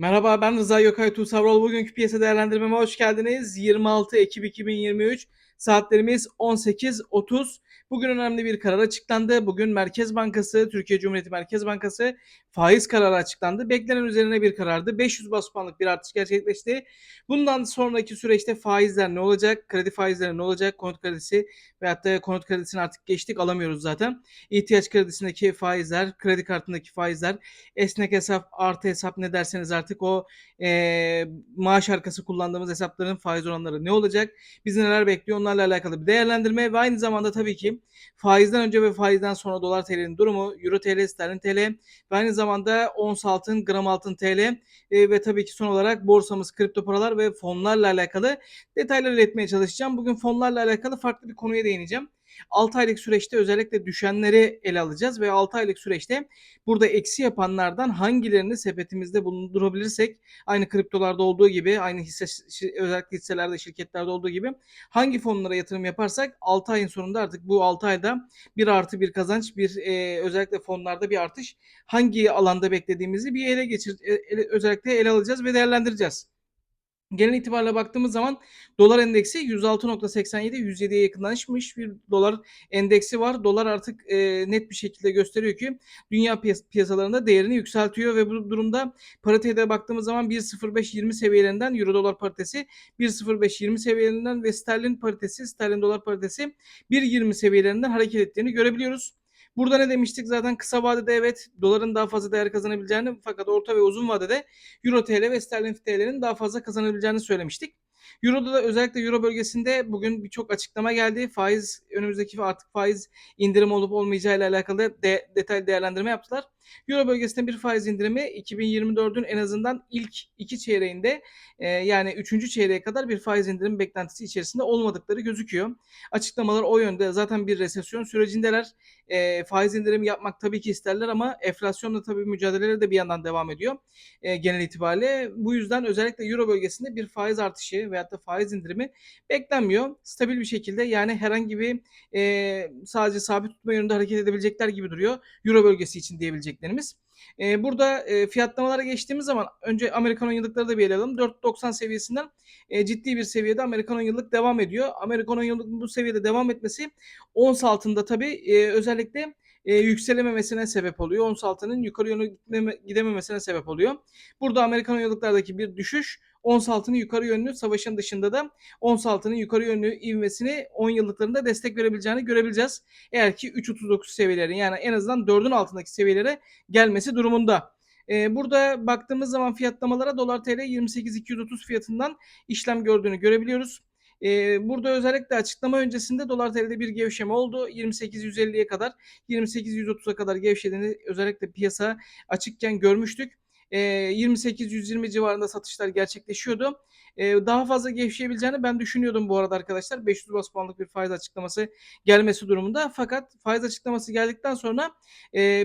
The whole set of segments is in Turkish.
Merhaba ben Rıza Gökay Tuğsavrol. Bugünkü piyasa değerlendirmeme hoş geldiniz. 26 Ekim 2023 saatlerimiz 18.30. Bugün önemli bir karar açıklandı. Bugün Merkez Bankası, Türkiye Cumhuriyeti Merkez Bankası faiz kararı açıklandı. Beklenen üzerine bir karardı. 500 bas puanlık bir artış gerçekleşti. Bundan sonraki süreçte faizler ne olacak? Kredi faizleri ne olacak? Konut kredisi veyahut da konut kredisini artık geçtik alamıyoruz zaten. İhtiyaç kredisindeki faizler, kredi kartındaki faizler, esnek hesap, artı hesap ne derseniz artık o e, maaş arkası kullandığımız hesapların faiz oranları ne olacak? Bizi neler bekliyor onlarla alakalı bir değerlendirme ve aynı zamanda tabii ki faizden önce ve faizden sonra dolar TL'nin durumu, euro TL, sterlin TL ve aynı zamanda ons altın, gram altın TL e, ve tabii ki son olarak borsamız, kripto paralar ve fonlarla alakalı detaylar iletmeye çalışacağım. Bugün fonlarla alakalı farklı bir konuya değineceğim. 6 aylık süreçte özellikle düşenleri ele alacağız ve 6 aylık süreçte burada eksi yapanlardan hangilerini sepetimizde bulundurabilirsek aynı kriptolarda olduğu gibi aynı hisse özellikle hisselerde şirketlerde olduğu gibi hangi fonlara yatırım yaparsak 6 ayın sonunda artık bu 6 ayda bir artı bir kazanç bir e, özellikle fonlarda bir artış hangi alanda beklediğimizi bir ele geçir ele, özellikle ele alacağız ve değerlendireceğiz. Genel itibariyle baktığımız zaman dolar endeksi 106.87 107'ye yakınlaşmış bir dolar endeksi var. Dolar artık e, net bir şekilde gösteriyor ki dünya piyas- piyasalarında değerini yükseltiyor ve bu durumda pariteye baktığımız zaman 1.0520 seviyelerinden euro dolar paritesi 1.0520 seviyelerinden ve sterlin paritesi sterlin dolar paritesi 1.20 seviyelerinden hareket ettiğini görebiliyoruz. Burada ne demiştik zaten kısa vadede evet doların daha fazla değer kazanabileceğini fakat orta ve uzun vadede Euro TL ve Sterlin TL'nin daha fazla kazanabileceğini söylemiştik. Euro'da da özellikle Euro bölgesinde bugün birçok açıklama geldi. Faiz önümüzdeki artık faiz indirim olup olmayacağı ile alakalı de, detaylı değerlendirme yaptılar. Euro bölgesinde bir faiz indirimi 2024'ün en azından ilk iki çeyreğinde e, yani üçüncü çeyreğe kadar bir faiz indirim beklentisi içerisinde olmadıkları gözüküyor. Açıklamalar o yönde. Zaten bir resesyon sürecindeler. E, faiz indirimi yapmak tabii ki isterler ama enflasyonla tabii mücadeleleri de bir yandan devam ediyor e, genel itibariyle. Bu yüzden özellikle Euro bölgesinde bir faiz artışı veyahut da faiz indirimi beklenmiyor. Stabil bir şekilde yani herhangi bir e, sadece sabit tutma yönünde hareket edebilecekler gibi duruyor. Euro bölgesi için diyebileceklerimiz. E, burada e, fiyatlamalara geçtiğimiz zaman önce Amerikan 10 yıllıkları da bir ele alalım. 4.90 seviyesinden e, ciddi bir seviyede Amerikan 10 yıllık devam ediyor. Amerikan 10 yıllık bu seviyede devam etmesi ons altında tabii e, özellikle e, yükselememesine sebep oluyor. Ons altının yukarı yönü gidememesine sebep oluyor. Burada Amerikan yıllıklardaki bir düşüş ons altının yukarı yönlü savaşın dışında da ons altının yukarı yönlü ivmesini 10 yıllıklarında destek verebileceğini görebileceğiz. Eğer ki 3.39 seviyeleri yani en azından 4'ün altındaki seviyelere gelmesi durumunda. Ee, burada baktığımız zaman fiyatlamalara dolar TL 28.230 fiyatından işlem gördüğünü görebiliyoruz. Ee, burada özellikle açıklama öncesinde dolar TL'de bir gevşeme oldu. 28.150'ye kadar 28.130'a kadar gevşediğini özellikle piyasa açıkken görmüştük. 28-120 civarında satışlar gerçekleşiyordu. daha fazla gevşeyebileceğini ben düşünüyordum bu arada arkadaşlar. 500 bas puanlık bir faiz açıklaması gelmesi durumunda. Fakat faiz açıklaması geldikten sonra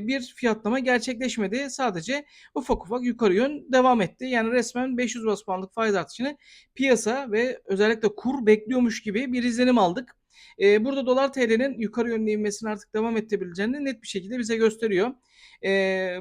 bir fiyatlama gerçekleşmedi. Sadece ufak ufak yukarı yön devam etti. Yani resmen 500 bas puanlık faiz artışını piyasa ve özellikle kur bekliyormuş gibi bir izlenim aldık. Burada dolar TL'nin yukarı yönlü inmesini artık devam edebileceğini net bir şekilde bize gösteriyor.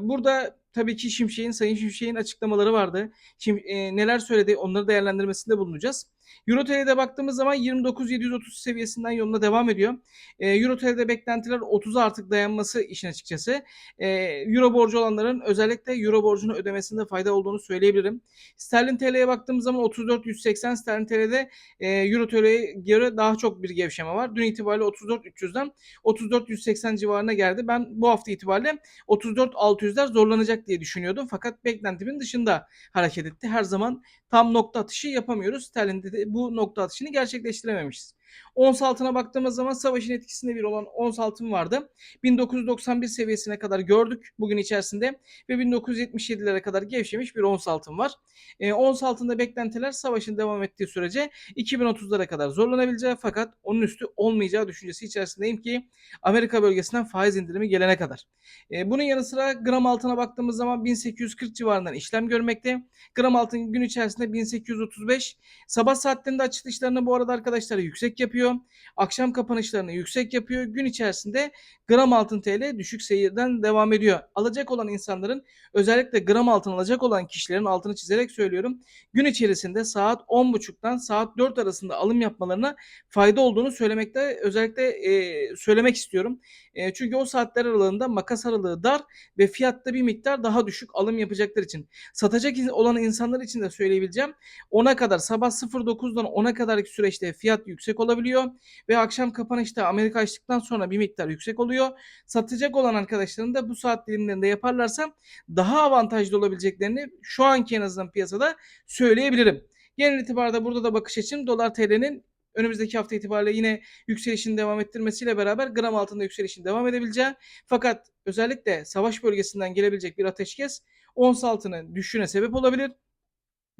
burada tabii ki Şimşek'in, Sayın Şimşek'in açıklamaları vardı. Şimdi e, neler söyledi onları değerlendirmesinde bulunacağız. Euro TL'de baktığımız zaman 29.730 seviyesinden yoluna devam ediyor. E, Euro TL'de beklentiler 30'a artık dayanması işin açıkçası. E, Euro borcu olanların özellikle Euro borcunu ödemesinde fayda olduğunu söyleyebilirim. Sterlin TL'ye baktığımız zaman 34.180 Sterlin TL'de e, Euro TL'ye göre daha çok bir gevşeme var. Dün itibariyle 34.300'den 34.180 civarına geldi. Ben bu hafta itibariyle 34.600'ler zorlanacak diye düşünüyordum. Fakat beklentimin dışında hareket etti. Her zaman tam nokta atışı yapamıyoruz. Sterlin'de de bu nokta atışını gerçekleştirememişiz. Ons altına baktığımız zaman savaşın etkisinde bir olan ons altın vardı. 1991 seviyesine kadar gördük bugün içerisinde ve 1977'lere kadar gevşemiş bir ons altın var. E, ons altında beklentiler savaşın devam ettiği sürece 2030'lara kadar zorlanabileceği fakat onun üstü olmayacağı düşüncesi içerisindeyim ki Amerika bölgesinden faiz indirimi gelene kadar. E, bunun yanı sıra gram altına baktığımız zaman 1840 civarından işlem görmekte. Gram altın gün içerisinde 1835. Sabah saatlerinde açılışlarını bu arada arkadaşlar yüksek yapıyor. Akşam kapanışlarını yüksek yapıyor. Gün içerisinde gram altın TL düşük seyirden devam ediyor. Alacak olan insanların özellikle gram altın alacak olan kişilerin altını çizerek söylüyorum. Gün içerisinde saat 10.30'dan saat 4 arasında alım yapmalarına fayda olduğunu söylemekte özellikle e, söylemek istiyorum. E, çünkü o saatler aralığında makas aralığı dar ve fiyatta bir miktar daha düşük alım yapacaklar için. Satacak olan insanlar için de söyleyebileceğim. 10'a kadar sabah 09'dan 10'a kadarki süreçte fiyat yüksek olabiliyor ve akşam kapanışta Amerika açtıktan sonra bir miktar yüksek oluyor. Satacak olan arkadaşların da bu saat dilimlerinde yaparlarsa daha avantajlı olabileceklerini şu anki en azından piyasada söyleyebilirim. Genel itibarda burada da bakış açım dolar TL'nin önümüzdeki hafta itibariyle yine yükselişini devam ettirmesiyle beraber gram altında yükselişin devam edebileceği fakat özellikle savaş bölgesinden gelebilecek bir ateşkes ons altının düşüşüne sebep olabilir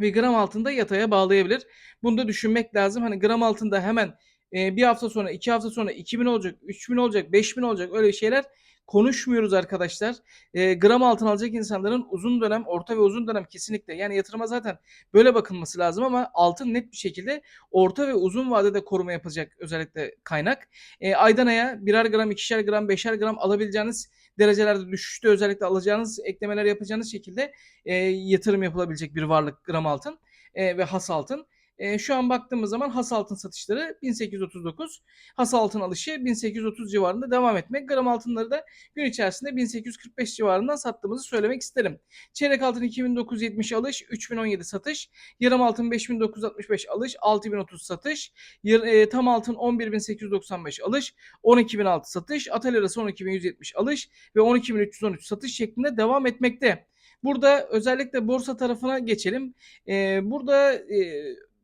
ve gram altında yataya bağlayabilir. Bunu da düşünmek lazım. Hani gram altında hemen e, bir hafta sonra, iki hafta sonra 2000 olacak, 3000 olacak, 5000 olacak öyle şeyler konuşmuyoruz arkadaşlar. E, gram altın alacak insanların uzun dönem, orta ve uzun dönem kesinlikle yani yatırıma zaten böyle bakılması lazım ama altın net bir şekilde orta ve uzun vadede koruma yapacak özellikle kaynak. E, aydan aya birer gram, ikişer gram, beşer gram alabileceğiniz derecelerde düşüşte özellikle alacağınız eklemeler yapacağınız şekilde e, yatırım yapılabilecek bir varlık gram altın e, ve has altın. E, şu an baktığımız zaman has altın satışları 1839, has altın alışı 1830 civarında devam etmek. Gram altınları da gün içerisinde 1845 civarından sattığımızı söylemek isterim. Çeyrek altın 2970 alış, 3017 satış. Yarım altın 5965 alış, 6030 satış. Yar, e, tam altın 11895 alış, 12006 satış. Atel arası 12170 alış ve 12313 satış şeklinde devam etmekte. Burada özellikle borsa tarafına geçelim. Ee, burada e,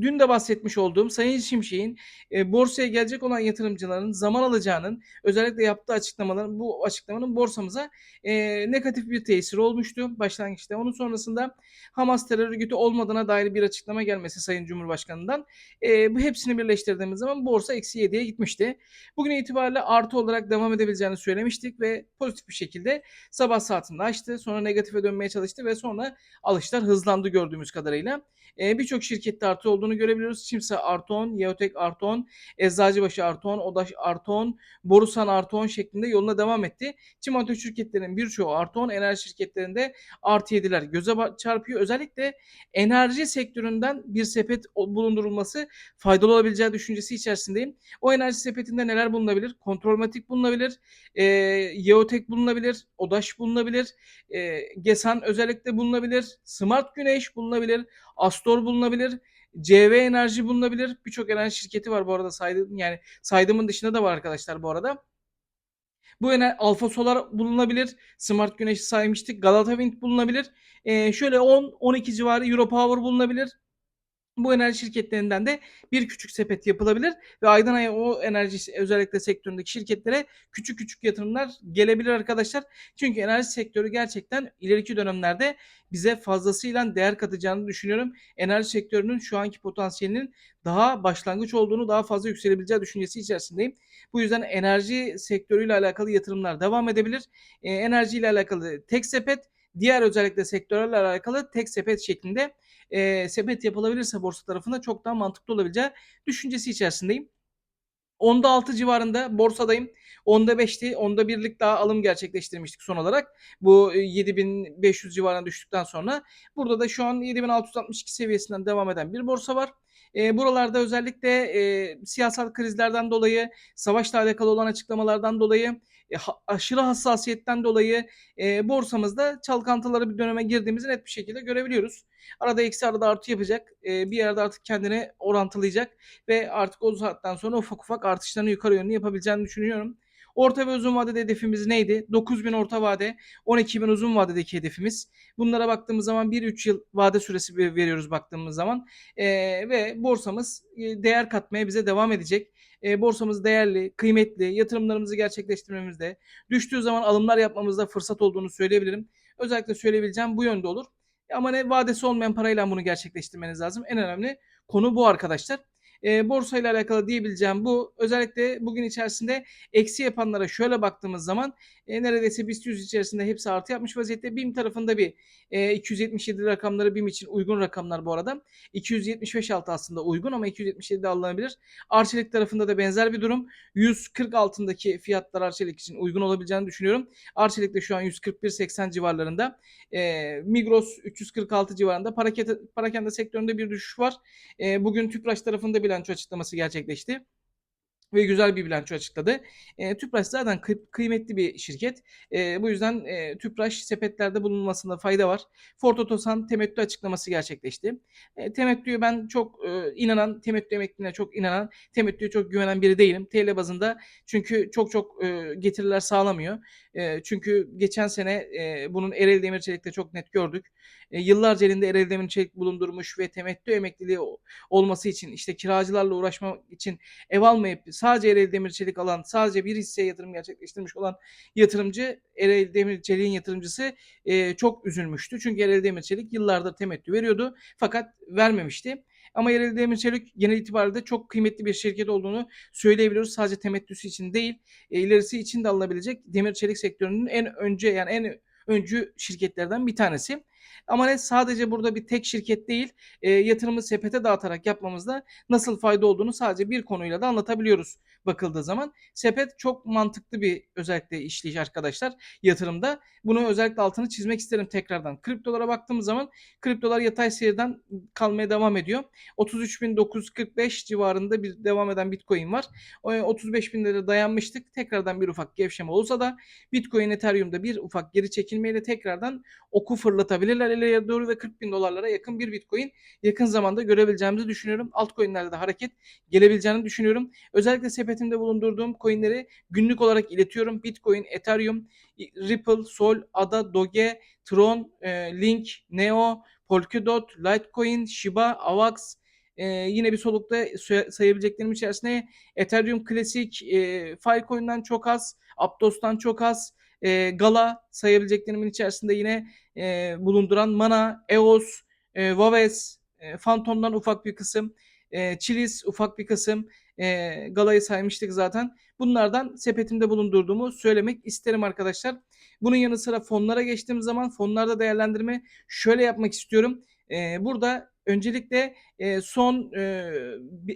dün de bahsetmiş olduğum Sayın Şimşek'in e, borsaya gelecek olan yatırımcıların zaman alacağının özellikle yaptığı açıklamaların bu açıklamanın borsamıza e, negatif bir tesir olmuştu başlangıçta. Onun sonrasında Hamas terör örgütü olmadığına dair bir açıklama gelmesi Sayın Cumhurbaşkanı'ndan e, bu hepsini birleştirdiğimiz zaman borsa eksi 7'ye gitmişti. Bugün itibariyle artı olarak devam edebileceğini söylemiştik ve pozitif bir şekilde sabah saatinde açtı. Sonra negatife dönmeye çalıştı ve sonra alışlar hızlandı gördüğümüz kadarıyla. E, Birçok şirkette artı olduğunu görebiliyoruz. Çimsa artı 10, Yeotek artı 10, Eczacıbaşı artı 10, Odaş artı 10, Borusan artı 10 şeklinde yoluna devam etti. Çimento şirketlerinin birçoğu artı 10, enerji şirketlerinde artı 7'ler göze çarpıyor. Özellikle enerji sektöründen bir sepet bulundurulması faydalı olabileceği düşüncesi içerisindeyim. O enerji sepetinde neler bulunabilir? Kontrolmatik bulunabilir, e, Yeotek bulunabilir, Odaş bulunabilir, e, Gesan özellikle bulunabilir, Smart Güneş bulunabilir, Astor bulunabilir. CV Enerji bulunabilir. Birçok enerji şirketi var bu arada saydım yani saydığımın dışında da var arkadaşlar bu arada. Bu enerji Alfa Solar bulunabilir. Smart Güneş'i saymıştık. Galata Wind bulunabilir. Ee, şöyle 10-12 civarı Euro Power bulunabilir bu enerji şirketlerinden de bir küçük sepet yapılabilir ve aydan aya o enerji özellikle sektöründeki şirketlere küçük küçük yatırımlar gelebilir arkadaşlar. Çünkü enerji sektörü gerçekten ileriki dönemlerde bize fazlasıyla değer katacağını düşünüyorum. Enerji sektörünün şu anki potansiyelinin daha başlangıç olduğunu, daha fazla yükselebileceği düşüncesi içerisindeyim. Bu yüzden enerji sektörüyle alakalı yatırımlar devam edebilir. E, enerji ile alakalı tek sepet, diğer özellikle sektörlerle alakalı tek sepet şeklinde e, sepet yapılabilirse borsa tarafında çok daha mantıklı olabileceği düşüncesi içerisindeyim. Onda 6 civarında borsadayım. Onda 5'ti. Onda birlik daha alım gerçekleştirmiştik son olarak. Bu 7500 civarına düştükten sonra. Burada da şu an 7662 seviyesinden devam eden bir borsa var. E, buralarda özellikle e, siyasal krizlerden dolayı, savaşla alakalı olan açıklamalardan dolayı, e, aşırı hassasiyetten dolayı e, borsamızda çalkantıları bir döneme girdiğimizi net bir şekilde görebiliyoruz. Arada eksi arada artı yapacak. E, bir yerde artık kendini orantılayacak ve artık o saatten sonra ufak ufak artışlarını yukarı yönlü yapabileceğini düşünüyorum. Orta ve uzun vadede hedefimiz neydi? 9000 orta vade, 12000 uzun vadedeki hedefimiz. Bunlara baktığımız zaman 1-3 yıl vade süresi veriyoruz baktığımız zaman. E, ve borsamız e, değer katmaya bize devam edecek. E, borsamız değerli, kıymetli, yatırımlarımızı gerçekleştirmemizde, düştüğü zaman alımlar yapmamızda fırsat olduğunu söyleyebilirim. Özellikle söyleyebileceğim bu yönde olur. Ama ne vadesi olmayan parayla bunu gerçekleştirmeniz lazım. En önemli konu bu arkadaşlar. E, borsa ile alakalı diyebileceğim bu. Özellikle bugün içerisinde eksi yapanlara şöyle baktığımız zaman e, neredeyse BIST 100 içerisinde hepsi artı yapmış vaziyette. BİM tarafında bir e, 277 rakamları BİM için uygun rakamlar bu arada. 275 altı aslında uygun ama 277 de alınabilir. Arçelik tarafında da benzer bir durum. 140 altındaki fiyatlar Arçelik için uygun olabileceğini düşünüyorum. Arçelik de şu an 141.80 civarlarında. E, Migros 346 civarında. Parakende, parakende sektöründe bir düşüş var. E, bugün Tüpraş tarafında bilanço açıklaması gerçekleşti ve güzel bir bilanço açıkladı. E, Tüpraş zaten kı- kıymetli bir şirket. E, bu yüzden e, Tüpraş sepetlerde bulunmasında fayda var. Ford Otosan temettü açıklaması gerçekleşti. E, temettüye ben çok e, inanan, temettü emekliliğine çok inanan, temettüye çok güvenen biri değilim. TL bazında çünkü çok çok e, getiriler sağlamıyor. Çünkü geçen sene e, bunun Ereğli Demir Çelik'te çok net gördük. E, yıllarca elinde Ereğli Demir Çelik bulundurmuş ve temettü emekliliği olması için işte kiracılarla uğraşmak için ev almayıp sadece Ereğli Demir Çelik alan, sadece bir hisseye yatırım gerçekleştirmiş olan yatırımcı Ereğli Demir Çelik'in yatırımcısı e, çok üzülmüştü. Çünkü Ereğli Demir Çelik yıllardır temettü veriyordu fakat vermemişti. Ama Ereğli Demir Çelik genel itibariyle çok kıymetli bir şirket olduğunu söyleyebiliyoruz. Sadece temettüsü için değil, e, ilerisi için de alınabilecek demir çelik sektörünün en önce yani en öncü şirketlerden bir tanesi. Ama ne sadece burada bir tek şirket değil, e, yatırımı sepete dağıtarak yapmamızda nasıl fayda olduğunu sadece bir konuyla da anlatabiliyoruz bakıldığı zaman. Sepet çok mantıklı bir özellikle işleyiş arkadaşlar yatırımda. Bunu özellikle altını çizmek isterim tekrardan. Kriptolara baktığımız zaman kriptolar yatay seyirden kalmaya devam ediyor. 33.945 civarında bir devam eden Bitcoin var. 35 bin lira dayanmıştık. Tekrardan bir ufak gevşeme olsa da Bitcoin Ethereum'da bir ufak geri çekilmeyle tekrardan oku fırlatabilirler ileriye doğru ve 40 bin dolarlara yakın bir Bitcoin yakın zamanda görebileceğimizi düşünüyorum. Altcoin'lerde de hareket gelebileceğini düşünüyorum. Özellikle sepetimde bulundurduğum coinleri günlük olarak iletiyorum. Bitcoin, Ethereum, Ripple, Sol, ADA, Doge, Tron, Link, Neo, Polkadot, Litecoin, Shiba, Avax, ee, yine bir solukta sayabileceklerim içerisinde Ethereum Classic, e, Filecoin'den çok az, Aptos'tan çok az, e, Gala sayabileceklerimin içerisinde yine e, bulunduran Mana, EOS, e, Vaves, e, Phantom'dan ufak bir kısım, e, Chiliz ufak bir kısım, e, Gala'yı saymıştık zaten. Bunlardan sepetimde bulundurduğumu söylemek isterim arkadaşlar. Bunun yanı sıra fonlara geçtiğim zaman fonlarda değerlendirme şöyle yapmak istiyorum. E, burada öncelikle e, son e,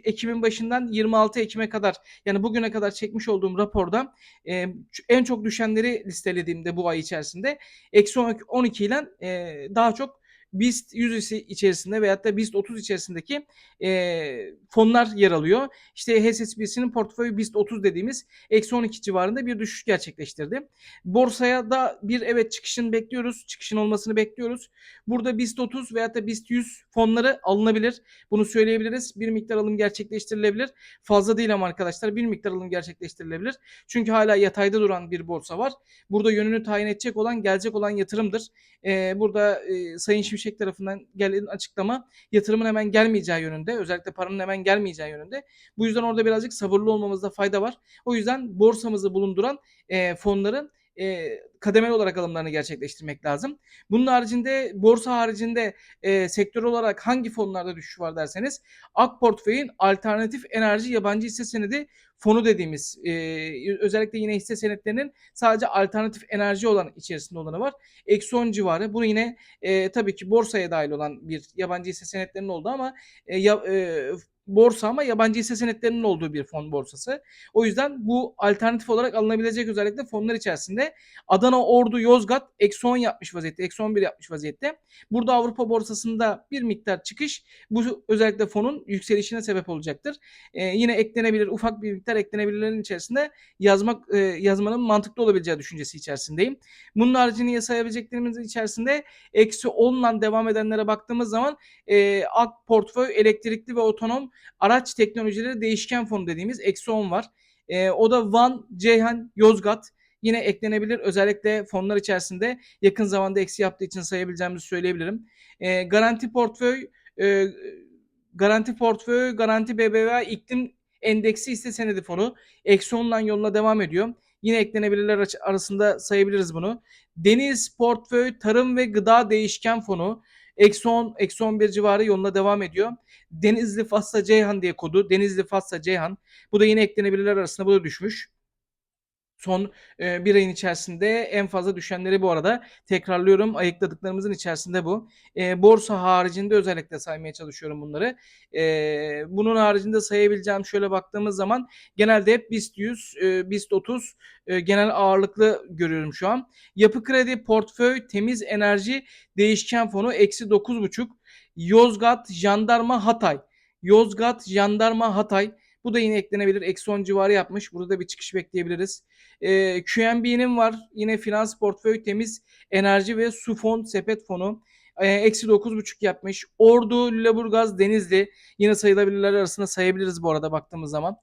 Ekim'in başından 26 Ekim'e kadar yani bugüne kadar çekmiş olduğum raporda e, en çok düşenleri listelediğimde bu ay içerisinde eksi 12 ile e, daha çok BIST 100 içerisinde veyahut da BIST 30 içerisindeki e, fonlar yer alıyor. İşte HSBC'nin portföyü BIST 30 dediğimiz eksi 12 civarında bir düşüş gerçekleştirdi. Borsaya da bir evet çıkışın bekliyoruz. Çıkışın olmasını bekliyoruz. Burada BIST 30 veyahut da BIST 100 fonları alınabilir. Bunu söyleyebiliriz. Bir miktar alım gerçekleştirilebilir. Fazla değil ama arkadaşlar bir miktar alım gerçekleştirilebilir. Çünkü hala yatayda duran bir borsa var. Burada yönünü tayin edecek olan gelecek olan yatırımdır. Ee, burada e, Sayın Şimşek tarafından gelen açıklama yatırımın hemen gelmeyeceği yönünde. Özellikle paranın hemen gelmeyeceği yönünde. Bu yüzden orada birazcık sabırlı olmamızda fayda var. O yüzden borsamızı bulunduran e, fonların e, kademeli olarak alımlarını gerçekleştirmek lazım. Bunun haricinde borsa haricinde e, sektör olarak hangi fonlarda düşüş var derseniz AK Portföy'ün alternatif enerji yabancı hisse senedi fonu dediğimiz e, özellikle yine hisse senetlerinin sadece alternatif enerji olan içerisinde olanı var. Eksi 10 civarı. Bunu yine e, tabii ki borsaya dahil olan bir yabancı hisse senetlerinin oldu ama e, ya, e, borsa ama yabancı hisse senetlerinin olduğu bir fon borsası. O yüzden bu alternatif olarak alınabilecek özellikle fonlar içerisinde Adana, Ordu, Yozgat 10 yapmış vaziyette, eksi 11 yapmış vaziyette. Burada Avrupa borsasında bir miktar çıkış bu özellikle fonun yükselişine sebep olacaktır. Ee, yine eklenebilir, ufak bir miktar eklenebilirlerin içerisinde yazmak e, yazmanın mantıklı olabileceği düşüncesi içerisindeyim. Bunun haricinde sayabileceklerimiz içerisinde eksi 10'la devam edenlere baktığımız zaman e, AK portföy elektrikli ve otonom araç teknolojileri değişken fonu dediğimiz eksi 10 var. E, o da Van, Ceyhan, Yozgat yine eklenebilir. Özellikle fonlar içerisinde yakın zamanda eksi yaptığı için sayabileceğimizi söyleyebilirim. E, garanti portföy e, garanti portföy, garanti BBVA iklim endeksi hisse senedi fonu eksi 10'dan yoluna devam ediyor. Yine eklenebilirler arasında sayabiliriz bunu. Deniz portföy, tarım ve gıda değişken fonu Eksi 10, eksi 11 civarı yoluna devam ediyor. Denizli Fasla Ceyhan diye kodu. Denizli Fasla Ceyhan. Bu da yine eklenebilirler arasında bu da düşmüş. Son e, bir ayın içerisinde en fazla düşenleri bu arada tekrarlıyorum ayıkladıklarımızın içerisinde bu. E, borsa haricinde özellikle saymaya çalışıyorum bunları. E, bunun haricinde sayabileceğim şöyle baktığımız zaman genelde hep BIST 100, e, BIST 30 e, genel ağırlıklı görüyorum şu an. Yapı kredi, portföy, temiz enerji, değişken fonu eksi 9,5. Yozgat, Jandarma, Hatay. Yozgat, Jandarma, Hatay. Bu da yine eklenebilir. Eksi 10 civarı yapmış. Burada da bir çıkış bekleyebiliriz. E, QNB'nin var. Yine finans portföy temiz enerji ve su fon sepet fonu. E, eksi 9,5 yapmış. Ordu, Lüleburgaz, Denizli. Yine sayılabilirler arasında sayabiliriz bu arada baktığımız zaman.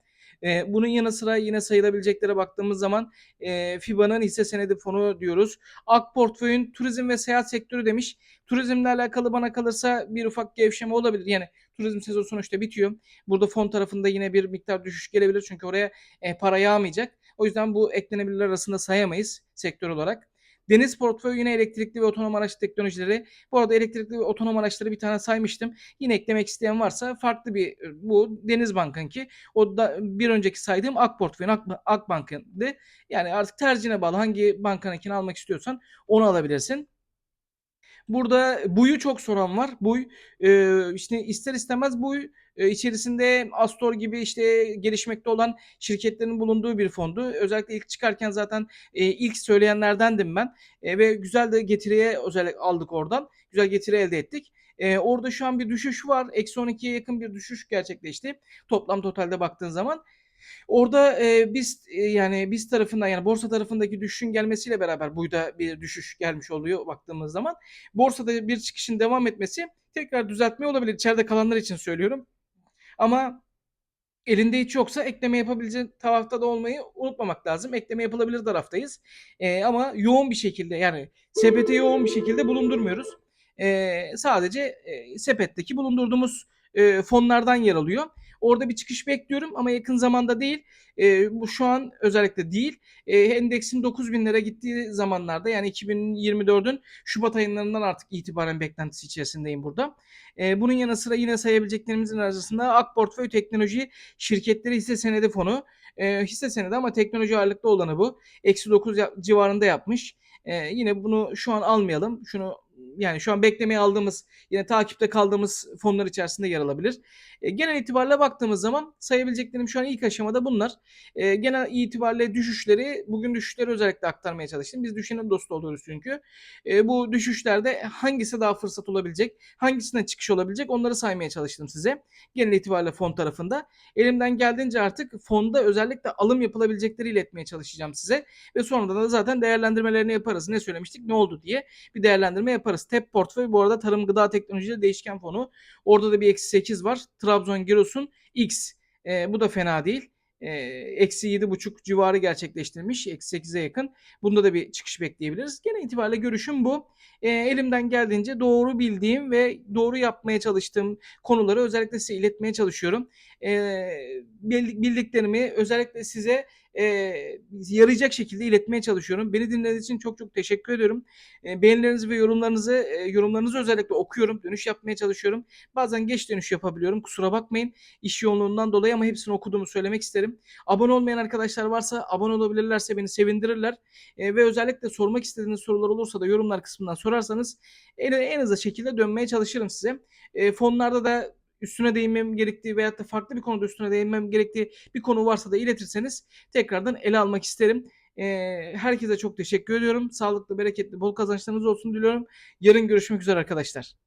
E, bunun yanı sıra yine sayılabileceklere baktığımız zaman e, FIBA'nın hisse senedi fonu diyoruz. Ak portföyün turizm ve seyahat sektörü demiş. Turizmle alakalı bana kalırsa bir ufak gevşeme olabilir. Yani turizm sezonu sonuçta bitiyor. Burada fon tarafında yine bir miktar düşüş gelebilir. Çünkü oraya e, para yağmayacak. O yüzden bu eklenebilirler arasında sayamayız sektör olarak. Deniz portföy yine elektrikli ve otonom araç teknolojileri. Bu arada elektrikli ve otonom araçları bir tane saymıştım. Yine eklemek isteyen varsa farklı bir bu Deniz Bank'ınki. O da bir önceki saydığım Ak portföyün Ak, Akbank'ındı. Yani artık tercihine bağlı hangi bankanınkini almak istiyorsan onu alabilirsin. Burada buyu çok soran var. Buy e, işte ister istemez buy e, içerisinde Astor gibi işte gelişmekte olan şirketlerin bulunduğu bir fondu. Özellikle ilk çıkarken zaten e, ilk söyleyenlerdendim ben e, ve güzel de getiriye özellikle aldık oradan. Güzel getiri elde ettik. E, orada şu an bir düşüş var. Eksi 12'ye yakın bir düşüş gerçekleşti. Toplam totalde baktığın zaman. Orada e, biz e, yani biz tarafından yani borsa tarafındaki düşüşün gelmesiyle beraber buyda bir düşüş gelmiş oluyor baktığımız zaman. Borsada bir çıkışın devam etmesi tekrar düzeltme olabilir. İçeride kalanlar için söylüyorum. Ama elinde hiç yoksa ekleme yapabileceğin tarafta da olmayı unutmamak lazım. Ekleme yapılabilir taraftayız. E, ama yoğun bir şekilde yani sepete yoğun bir şekilde bulundurmuyoruz. E, sadece e, sepetteki bulundurduğumuz e, fonlardan yer alıyor. Orada bir çıkış bekliyorum ama yakın zamanda değil. E, bu şu an özellikle değil. E, endeksin 9000'lere gittiği zamanlarda yani 2024'ün Şubat aylarından artık itibaren beklentisi içerisindeyim burada. E, bunun yanı sıra yine sayabileceklerimizin arasında Ak Portföy Teknoloji Şirketleri Hisse Senedi Fonu. E, hisse senedi ama teknoloji ağırlıklı olanı bu. Eksi 9 civarında yapmış. E, yine bunu şu an almayalım. Şunu yani şu an beklemeye aldığımız yine takipte kaldığımız fonlar içerisinde yer alabilir. E, genel itibariyle baktığımız zaman sayabileceklerim şu an ilk aşamada bunlar. E, genel itibariyle düşüşleri bugün düşüşleri özellikle aktarmaya çalıştım. Biz düşenin dostu oluyoruz çünkü. E, bu düşüşlerde hangisi daha fırsat olabilecek, hangisine çıkış olabilecek onları saymaya çalıştım size. Genel itibariyle fon tarafında. Elimden geldiğince artık fonda özellikle alım yapılabilecekleri iletmeye çalışacağım size. Ve sonradan da zaten değerlendirmelerini yaparız. Ne söylemiştik, ne oldu diye bir değerlendirme yaparız. TEP portföy bu arada tarım gıda teknolojileri değişken fonu. Orada da bir eksi 8 var. Trabzon Giros'un X. E, bu da fena değil. E, eksi 7,5 civarı gerçekleştirmiş. Eksi 8'e yakın. Bunda da bir çıkış bekleyebiliriz. Gene itibariyle görüşüm bu. E, elimden geldiğince doğru bildiğim ve doğru yapmaya çalıştığım konuları özellikle size iletmeye çalışıyorum. E, bildiklerimi özellikle size yarayacak şekilde iletmeye çalışıyorum. Beni dinlediğiniz için çok çok teşekkür ediyorum. E, beğenilerinizi ve yorumlarınızı e, yorumlarınızı özellikle okuyorum. Dönüş yapmaya çalışıyorum. Bazen geç dönüş yapabiliyorum. Kusura bakmayın. İş yoğunluğundan dolayı ama hepsini okuduğumu söylemek isterim. Abone olmayan arkadaşlar varsa abone olabilirlerse beni sevindirirler. E, ve özellikle sormak istediğiniz sorular olursa da yorumlar kısmından sorarsanız en, en hızlı şekilde dönmeye çalışırım size. E, fonlarda da üstüne değinmem gerektiği veyahut da farklı bir konuda üstüne değinmem gerektiği bir konu varsa da iletirseniz tekrardan ele almak isterim. Ee, herkese çok teşekkür ediyorum. Sağlıklı, bereketli, bol kazançlarınız olsun diliyorum. Yarın görüşmek üzere arkadaşlar.